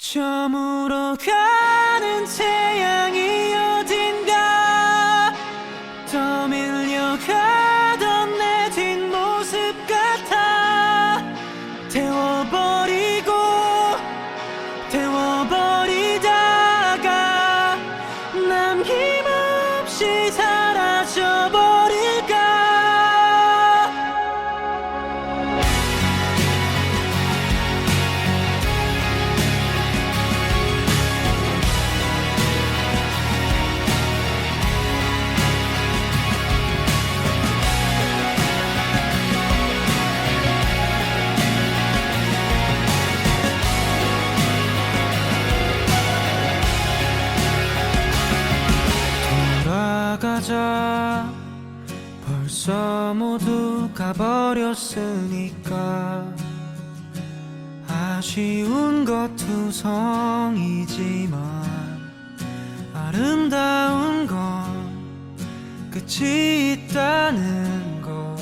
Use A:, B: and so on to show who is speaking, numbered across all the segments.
A: 저물어 가는 태양이 어딘가 떠밀려 가던 내 뒷모습 같아 태워버리고 태워버리다가 남김없이 사 돌아가자 벌써 모두 가버렸으니까. 아쉬운 것 투성이지만 아름다운 건 끝이 있다는 거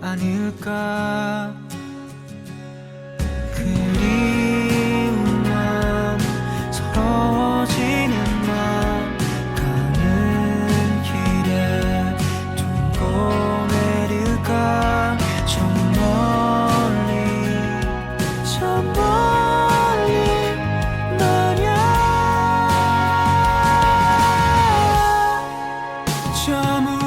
A: 아닐까 yaşamı